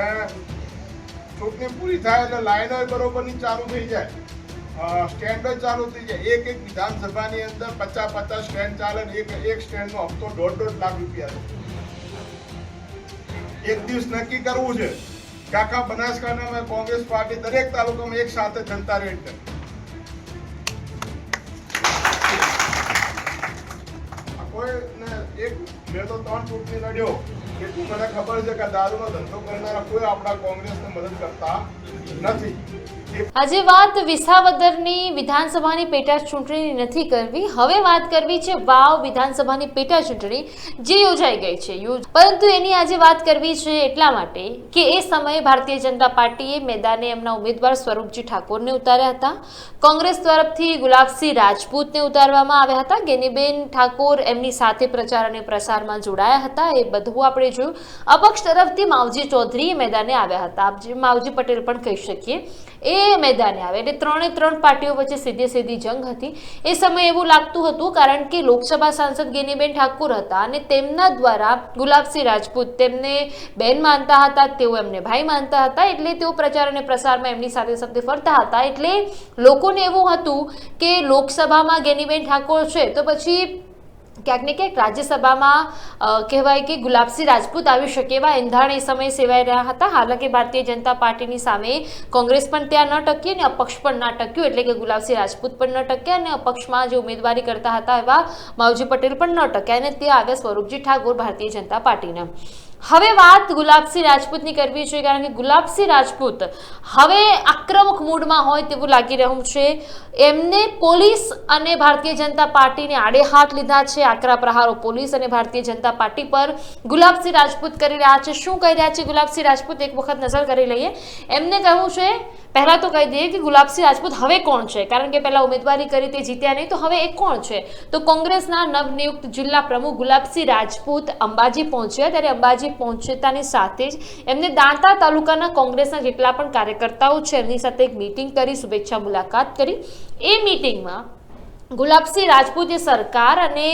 અને ચૂંટણી પૂરી થાય એટલે લાઈનો બરોબરની ચાલુ થઈ જાય. સ્ટેન્ડો ચાલુ થઈ જાય. એક એક વિધાનસભાની અંદર પચાસ પચાસ સ્ટેન્ડ ચાલે એક એક સ્ટેન્ડનો હપ્તો દોઢ દોઢ લાખ રૂપિયા એક દિવસ નક્કી કરવું છે કે આખા બનાસકાંઠામાં કોંગ્રેસ પાર્ટી દરેક તાલુકામાં એક સાથે જનતા રેડ કરે કોઈ એક મેં તો ત્રણ ચૂંટણી લડ્યો. એટલું મને ખબર છે કે દારૂનો ધંધો કરનારા કોઈ આપણા કોંગ્રેસને મદદ કરતા નથી. આજે વાત વિસાવદરની વિધાનસભાની પેટા ચૂંટણીની નથી કરવી. હવે વાત કરવી છે વાવ વિધાનસભાની પેટા ચૂંટણી, જે યોજાઈ ગઈ છે. પરંતુ એની આજે વાત કરવી છે એટલા માટે કે એ સમયે ભારતીય જનતા પાર્ટીએ મેદાને એમના ઉમેદવાર સ્વરૂપજી ઠાકોરને ઉતાર્યા હતા. કોંગ્રેસ તરફથી ગુલાબસિંહ રાજપૂતને ઉતારવામાં આવ્યા હતા. ગેનીબેન ઠાકોર એમની સાથે પ્રચાર અને પ્રસારમાં જોડાયા હતા. એ બધું આપણે જોયું અપક્ષ તરફથી માવજી ચૌધરી મેદાને આવ્યા હતા. માવજી પટેલ પણ કહી શકીએ, એ મેદાને આવે એટલે ત્રણે ત્રણ પાર્ટીઓ વચ્ચે સીધી સીધી જંગ હતી. એ સમયે એવું લાગતું હતું કારણ કે લોકસભા સાંસદ ગેનીબેન ઠાકુર હતા અને તેમના દ્વારા ગુલાબસિંહ રાજપૂત તેમને બેન માનતા હતા, તેઓ એમને ભાઈ માનતા હતા એટલે તેઓ પ્રચાર અને પ્રસારમાં એમની સાથે સાથે ફરતા હતા. એટલે લોકોને એવું હતું કે લોકસભામાં ગેનીબેન ઠાકોર છે તો પછી ક્યાંક ને ક્યાંક રાજ્યસભામાં કહેવાય કે ગુલાબસિંહ રાજપૂત આવી શકે એવા એંધાણ એ સમયે સેવાઈ રહ્યા હતા. હાલાકી ભારતીય જનતા પાર્ટીની સામે કોંગ્રેસ પણ ત્યાં ન ટકી અને અપક્ષ પણ ના ટક્યું, એટલે કે ગુલાબસિંહ રાજપૂત પણ ન ટક્યા અને અપક્ષમાં જે ઉમેદવારી કરતા હતા એવા માવજી પટેલ પણ ન ટક્યા. અને તે આવ્યા સ્વરૂપજી ઠાકોર, ભારતીય જનતા પાર્ટીના. હવે વાત ગુલાબસિંહ રાજપૂતની કરવી છે કારણ કે ગુલાબસિંહ રાજપૂત હવે આક્રમક મૂડમાં હોય તેવું લાગી રહ્યું છે. એમને પોલીસ અને ભારતીય જનતા પાર્ટીને આડે હાથ લીધા છે, આકરા પ્રહારો પોલીસ અને ભારતીય જનતા પાર્ટી પર ગુલાબસિંહ રાજપૂત કરી રહ્યા છે. શું કહી રહ્યા છે ગુલાબસિંહ રાજપૂત? એક વખત નજર કરી લઈએ. એમને કહ્યું છે, પહેલાં તો કહી દઈએ કે ગુલાબસિંહ રાજપૂત હવે કોણ છે? કારણ કે પહેલાં ઉમેદવારી કરી તે જીત્યા નહીં, તો હવે એ કોણ છે? તો કોંગ્રેસના નવનિયુક્ત જિલ્લા પ્રમુખ ગુલાબસિંહ રાજપૂત અંબાજી પહોંચ્યા. ત્યારે અંબાજી પહોંચતાની સાથે જ એમને દાંતા તાલુકાના કોંગ્રેસના જેટલા પણ કાર્યકર્તાઓ છે, એમની સાથે એક મીટિંગ કરી, શુભેચ્છા મુલાકાત કરી. એ મીટિંગમાં ગુલાબસિંહ રાજપૂતે સરકાર અને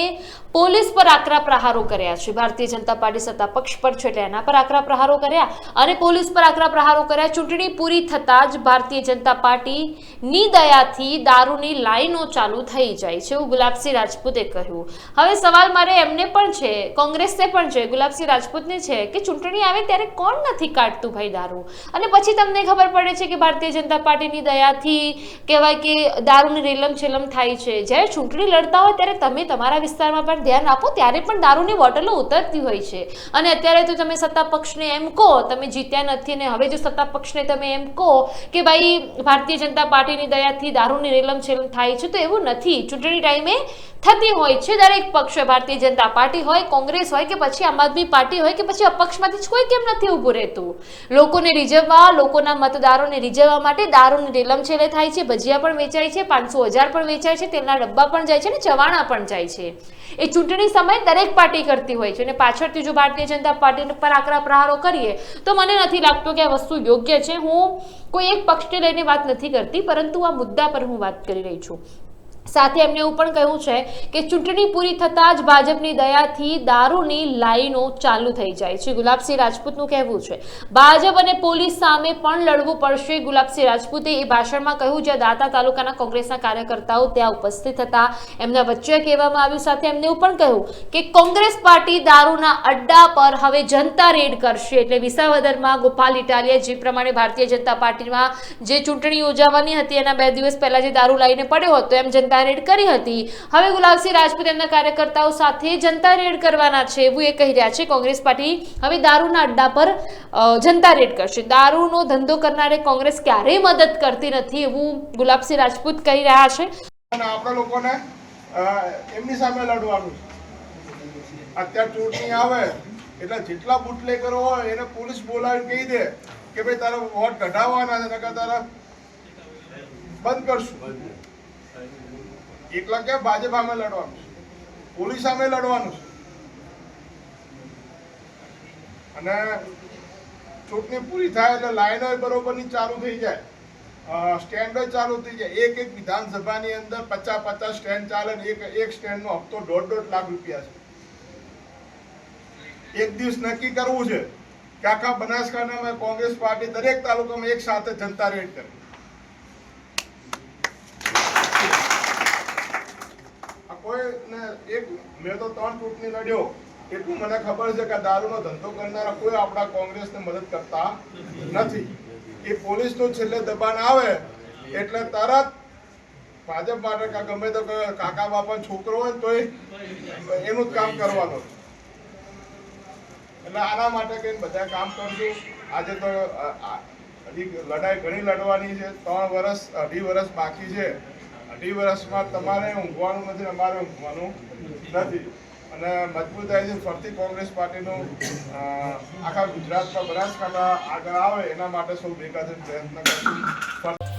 પોલીસ પર આકરા પ્રહારો કર્યા છે. ભારતીય જનતા પાર્ટી સત્તા પક્ષ પર છે એટલે એના પર આકરા પ્રહારો કર્યા અને પોલીસ પર આકરા પ્રહારો કર્યા. ચૂંટણી પૂરી થતાં જ ભારતીય જનતા પાર્ટીની દયાથી દારૂની લાઈનો ચાલુ થઈ જાય છે એવું ગુલાબસિંહ રાજપૂતે કહ્યું. હવે સવાલ મારે એમને પણ છે, કોંગ્રેસને પણ છે. ગુલાબસિંહ રાજપૂતને છે કે ચૂંટણી આવે ત્યારે કોણ નથી કાઢતું ભાઈ દારૂ? અને પછી તમને ખબર પડે છે કે ભારતીય જનતા પાર્ટીની દયાથી કહેવાય કે દારૂની રેલમ છેલમ થાય છે. જ્યારે ચૂંટણી લડતા હોય ત્યારે તમે તમારા વિસ્તારમાં પણ ધ્યાન આપો, ત્યારે પણ દારૂની બોટલો ઉતરતી હોય છે. અને અત્યારે તો તમે સત્તા પક્ષને એમ કહો, તમે જીત્યા નથી અને હવે જો સત્તા પક્ષને તમે એમ કહો કે ભાઈ, ભારતીય જનતા પાર્ટીની દયાથી દારૂની રેલમ છેલમ થાય છે, તો એવું નથી. ચૂંટણી ટાઈમે થતી હોય છે, દરેક પક્ષ ભારતીય જનતા પાર્ટી હોય, કોંગ્રેસ હોય કે પછી આમ આદમી પાર્ટી હોય કે પછી અપક્ષમાંથી જ કોઈ કેમ નથી ઊભું રહેતું? લોકોને રીઝવવા, લોકોના મતદારોને રીઝવવા માટે દારૂની રેલમ છેલે થાય છે, ભજીયા પણ વેચાય છે, પાંચસો હજાર પણ વેચાય છે, તેલના ડબ્બા પણ જાય છે અને ચવાણા પણ જાય છે. એ ચૂંટણી સમયે દરેક પાર્ટી કરતી હોય છે અને પાછળથી જો ભારતીય જનતા પાર્ટી પર આકરા પ્રહારો કરીએ, તો મને નથી લાગતું કે આ વસ્તુ યોગ્ય છે. હું કોઈ એક પક્ષને લઈને વાત નથી કરતી, પરંતુ આ મુદ્દા પર હું વાત કરી રહી છું. સાથે એમને એવું પણ કહ્યું છે કે ચૂંટણી પૂરી થતાં જ ભાજપની દયાથી દારૂની લાઈનો ચાલુ થઈ જાય છે. ગુલાબસિંહ રાજપૂતનું કહેવું છે. ભાજપ અને પોલીસ સામે પણ લડવું પડશે. ગુલાબસિંહ રાજપૂતે એ ભાષણમાં કહ્યું, જ્યાં દાતા તાલુકાના કોંગ્રેસના કાર્યકર્તાઓ ત્યાં ઉપસ્થિત હતા. એમના વચ્ચે કહેવામાં આવ્યું, સાથે એમને એવું પણ કહ્યું કે કોંગ્રેસ પાર્ટી દારૂના અડ્ડા પર હવે જનતા રેડ કરશે. એટલે વિસાવદરમાં ગોપાલ ઇટાલિયા, જે પ્રમાણે ભારતીય જનતા પાર્ટીમાં જે ચૂંટણી યોજાવાની હતી, એના બે દિવસ પહેલા જે દારૂ લાઈને પડ્યો હતો, એમ જનતા રેડ કરી હતી. હવે ગુલાબસિંહ રાજપૂત એમના કાર્યકર્તાઓ સાથે જનતા રેડ કરવાના છે એવું એ કહી રહ્યા છે. કોંગ્રેસ પાર્ટી હવે દારૂના અડ્ડા પર જનતા રેડ કરશે. દારૂનો ધંધો કરનારે કોંગ્રેસ ક્યારેય મદદ કરતી નથી એવું ગુલાબસિંહ રાજપૂત કહી રહ્યા છે. આપણા લોકોને એમની સામે લડવાનું અત્યારે ચૂંટણી આવે, એટલે જેટલા બુટલેકરો હોય એને પોલીસ બોલાવી કહી દે કે ભાઈ તારા વોટ કઢાવવાના છે, નકર તારા બંધ કરશું. એટલા કે ભાજપ સામે લડવાનું છે. પોલીસ સામે લડવાનું છે. અને ચૂંટણી પૂરી થાય એટલે લાઈનો બરોબરની ચાલુ થઈ જાય. સ્ટેન્ડો ચાલુ થઈ જાય. એક એક વિધાનસભાની અંદર પચાસ પચાસ સ્ટેન્ડ ચાલે ને એક એક સ્ટેન્ડનો હપ્તો દોઢ દોઢ લાખ રૂપિયા છે. એક દિવસ નક્કી કરવું છે કે આખા બનાસકાંઠામાં કોંગ્રેસ પાર્ટી દરેક તાલુકામાં એક સાથે જનતા રેડ કરે આ કોઈને એક, મેં તો ત્રણ ચૂંટણી લડ્યો. એટલું મને ખબર છે કે દારૂનો ધંધો કરનારા કોઈ આપણા કોંગ્રેસને મદદ કરતા નથી. એ પોલીસનું છેલ્લે દબાણ આવે એટલે તરત ભાજપ માટે કાં ગમે તો કાકા બાપા છોકરો હોય તો એનું જ કામ કરવાનું. એટલે આના માટે કંઈ બધા કામ કરશું આજે તો લડાઈ ઘણી લડવાની છે. ત્રણ વર્ષ અઢી વર્ષ બાકી છે. અઢી વર્ષમાં તમારે ઊંઘવાનું નથી, અમારે ઊંઘવાનું નથી. અને મજબૂતાઈથી ફરતી કોંગ્રેસ પાર્ટીનું આખા ગુજરાતમાં બનાસકાંઠા આગળ આવે, એના માટે સૌ ભેગા થઈને પ્રયત્ન કરશું.